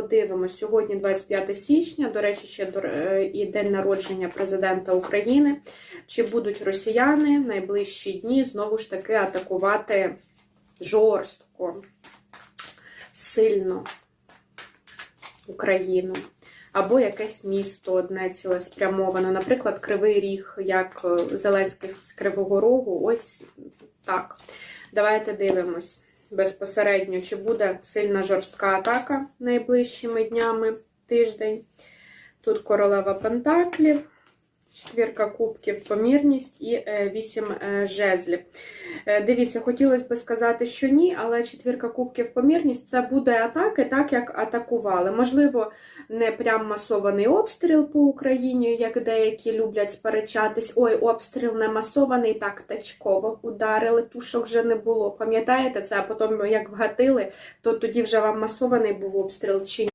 Подивимось, сьогодні 25 січня, до речі, ще е, і день народження президента України. Чи будуть росіяни в найближчі дні знову ж таки атакувати жорстко, сильно Україну? Або якесь місто одне цілеспрямовано, наприклад, Кривий Ріг, як е, Зеленський з Кривого Рогу. Ось так. Давайте дивимось безпосередньо, чи буде сильна жорстка атака найближчими днями тиждень. Тут королева Пентаклів, четвірка кубків, помірність і е, вісім е, жезлів. Е, Дивіться, хотілося б сказати, що ні, але четвірка кубків помірність це буде атаки, так як атакували. Можливо, не прям масований обстріл по Україні, як деякі люблять сперечатись. Ой, обстріл не масований, так тачково ударили, тушок вже не було. Пам'ятаєте це? А потім, як вгатили, то тоді вже вам масований був обстріл чи ні?